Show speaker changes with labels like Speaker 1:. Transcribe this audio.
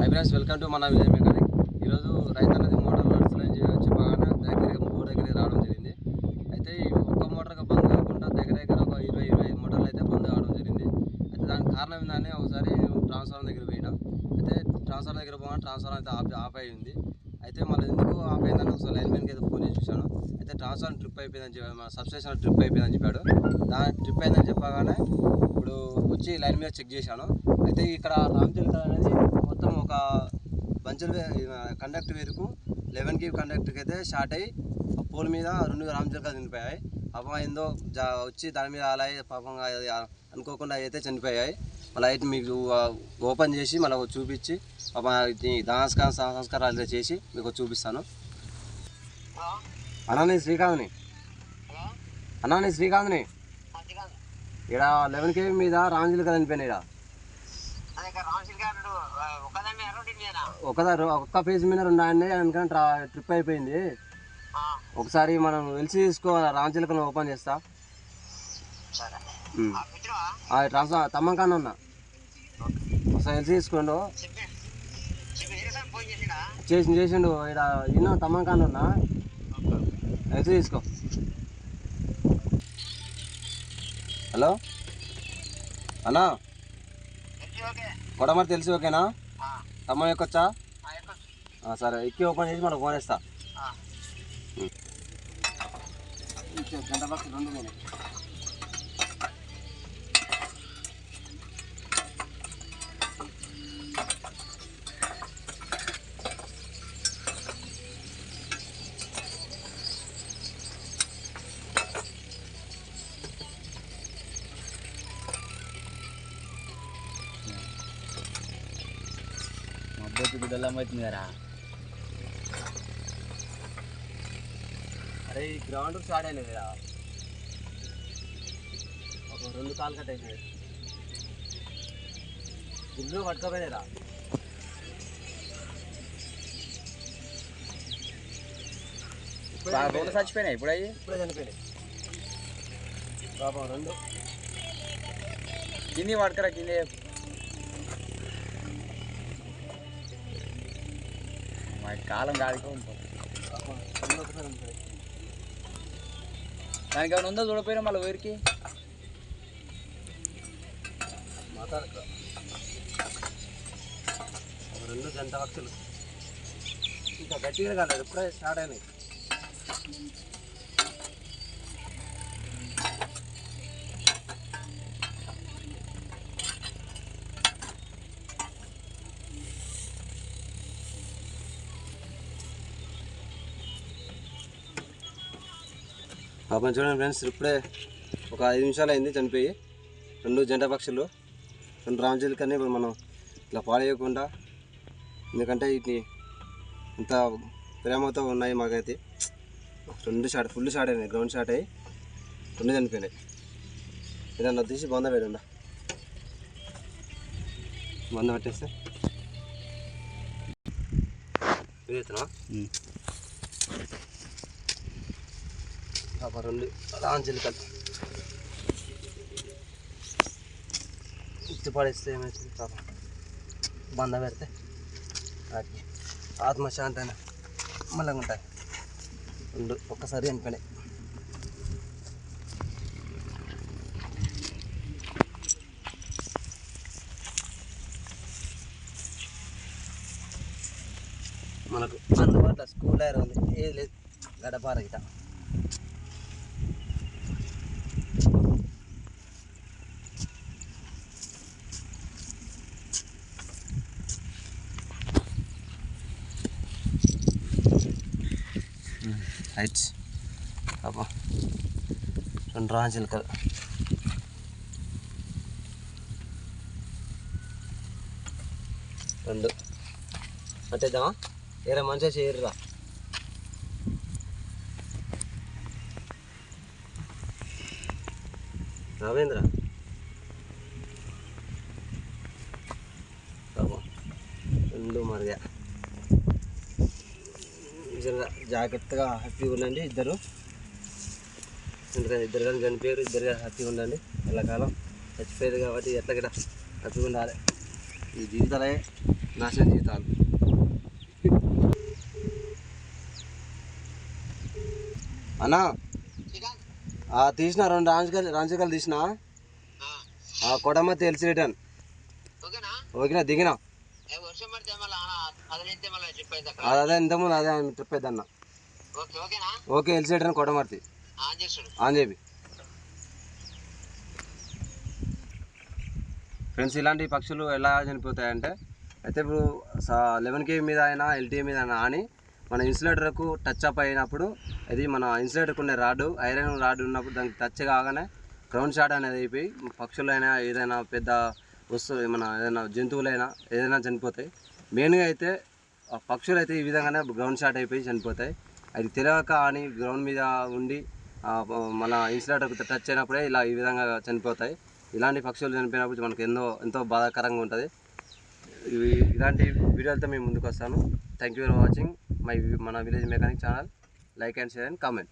Speaker 1: Hi friends welcome to మన Vijay mechanic ఈరోజు రైతు అనేది మోటార్ నడుస్తుందని చెప్పగానే దగ్గర మూడు దగ్గరికి రావడం జరిగింది. అయితే ఒక్క మోటార్గా బంద్ కాకుండా దగ్గర దగ్గర ఒక ఇరవై ఇరవై ఐదు మోటార్లు అయితే బంద్ కావడం జరిగింది. అయితే దానికి కారణం ఏంటంటే ఒకసారి ట్రాన్స్ఫార్మర్ దగ్గర పోయినాం. అయితే ట్రాన్స్ఫార్మర్ దగ్గర పోగా ట్రాన్స్ఫార్మర్ అయితే ఆఫ్ ఆఫ్ అయ్యింది అయితే మళ్ళీ ఎందుకు ఆఫ్ అయిందని ఒకసారి లైన్ మ్యాన్కి అయితే ఫోన్ చేసి చూశాను. అయితే ట్రాన్స్ఫార్మర్ ట్రిప్ అయిపోయిందని చెప్పి మన సబ్స్టేషన్ ట్రిప్ అయిపోయిందని చెప్పాడు. దాని ట్రిప్ అయిందని చెప్పగానే ఇప్పుడు వచ్చి లైన్ మీద చెక్ చేశాను. అయితే ఇక్కడ రామచిలక అనేది ఒక బంచులు కండక్టర్ వేరుకు లెవెన్కి కండక్టర్కి అయితే షార్ట్ అయ్యి ఆ పోల్ మీద రెండు రామచిలకలు చనిపోయాయి. పాపం ఏందో జా వచ్చి దాని మీద అలా పాపం అనుకోకుండా అయితే చనిపోయాయి. మళ్ళీ అయితే మీకు ఓపెన్ చేసి మళ్ళీ చూపించి పాపం దానస్కార సంస్కారాలు చేసి మీకు చూపిస్తాను. అన్నా శ్రీకాంత్ని. అన్నా నీ శ్రీకాంత్ని. ఇక్కడ లెవెన్ కేవీ మీద రామచిలక చనిపోయినాయి ఇక్కడ ఒకదారు ఒక్క పేజ్ మీద రెండు ఆయన ట్రా ట్రిప్ అయిపోయింది. ఒకసారి మనం వెలిసి తీసుకోవాలి? రామచిలకను ఓపెన్ చేస్తా. ట్రాన్స్ఫర్ తమ్మకాన్న ఉన్నా. ఒకసారి వెలిసి తీసుకోండు. చేసి చేసిండు? ఇక్కడ ఇన్నో తమ్మకాన్న ఉన్నా. వెలిసి తీసుకో. హలో? అన్నా? కొడమరి తెలిసి ఓకేనా? తమ్మ ఎక్కొచ్చా? సరే ఎక్కి ఓపెన్ చేసి మనకు ఫోన్ ఇస్తా గంట రెండు
Speaker 2: మబ్బొత్తు గుడ్డలు అమ్మవుతుంది కదా.
Speaker 1: అరే ఈ గ్రౌండ్ స్టార్ట్ అయినది కదా. ఒక రెండు కాలు కట్ అయినాయి. ఇల్లు పట్టుకోపోయినారా
Speaker 2: రెండు. చచ్చిపోయినాయి ఇప్పుడు అయ్యి?
Speaker 1: ఇప్పుడే చనిపోయినాయి. పాపం రెండు.
Speaker 2: కింది పడకరా కింది కాలం కాదుకో
Speaker 1: ఉంటుంది
Speaker 2: దానికి ఏమైనా ఉందో చూడపోయినా మళ్ళీ ఊరికి?
Speaker 1: రెండు జంట వక్తులు ఇంకా గట్టిగా కాలేదు. ఇప్పుడే స్టార్ట్ అయినాయి. పాపం చూడండి ఫ్రెండ్స్ ఇప్పుడే ఒక ఐదు నిమిషాలు అయింది చనిపోయి. రెండు జంట పక్షులు రెండు రామచిలుకని ఇప్పుడు మనం ఇట్లా పాడేయకుండా ఎందుకంటే వీటిని ఇంత ప్రేమతో ఉన్నాయి మాకైతే. రెండు షాట్ ఫుల్ షాట్ అయినాయి గ్రౌండ్ షాట్ అయ్యి రెండు చనిపోయినాయి. ఏదన్నా తీసి బంద పెట్టండా బంద పెట్టేస్తే. ఇదేనా పాప రెండు రాంచిలుకలు ఉత్తి పడేస్తే ఏమవుతుంది పాప? బంద పెడితే వాటికి ఆత్మశాంతి అయినా మళ్ళీ ఉంటాయి రెండు ఒక్కసారి చనిపోయినాయి. మనకు అందుబాటులో స్కూల్ అయినా ఉంది ఏది లేదు. గడపార గిట రైట్ అబ్బా రెండు రాజులకలు రెండు అంతేద్దామా ఏరా మంచిగా చేయరురా రవీంద్ర అబ్బా రెండు మరిగా నిజంగా జాగ్రత్తగా హ్యాపీగా ఉండండి ఇద్దరు. ఎందుకంటే ఇద్దరు కానీ చనిపోయారు ఇద్దరు కానీ హ్యాపీగా ఉండండి. ఎల్లకాలం చచ్చిపోయేది కాబట్టి ఎట్లా కూడా హ్యాపీగా ఉండాలి. ఈ జీవితాలే నాశనం జీవితాలు అన్నా తీసిన రెండు రాంచకాయలు రాంచకాయలు తీసిన? ఆ, కొడమ తెలిసి రిటర్న్.
Speaker 3: ఓకేనా?
Speaker 1: ఓకేనా దిగినా? అది ఇంతకుముందు అదే చెప్పేది అన్న.
Speaker 3: ఓకే
Speaker 1: ఎల్సి
Speaker 3: ఆన్ చేస్తాడు.
Speaker 1: ఆన్ చెప్పి ఫ్రెండ్స్ ఇలాంటి పక్షులు ఎలా చనిపోతాయంటే అయితే ఇప్పుడు లెవెన్ కే మీద అయినా ఎల్టీఏ మీద అయినా అని మన ఇన్సులేటర్కు టచ్ అప్ అయినప్పుడు అది మన ఇన్సులేటర్కు ఉండే రాడ్ ఐరన్ రాడ్ ఉన్నప్పుడు దానికి టచ్ కాగానే గ్రౌండ్ షాట్ అనేది అయిపోయి పక్షులైనా ఏదైనా పెద్ద వస్తుంది. మన ఏదైనా జంతువులైనా ఏదైనా చనిపోతాయి. మెయిన్గా అయితే పక్షులు అయితే ఈ విధంగానే గ్రౌండ్ షాట్ అయిపోయి చనిపోతాయి. అది తెలియక అని గ్రౌండ్ మీద ఉండి మన ఇన్సులేటర్ టచ్ అయినప్పుడే ఇలా ఈ విధంగా చనిపోతాయి. ఇలాంటి పక్షులు చనిపోయినప్పుడు మనకు ఎంతో ఎంతో బాధాకరంగా ఉంటుంది. ఇవి ఇలాంటి వీడియోలతో మేము ముందుకు వస్తాను thank you for watching my మన village mechanic channel like and share and comment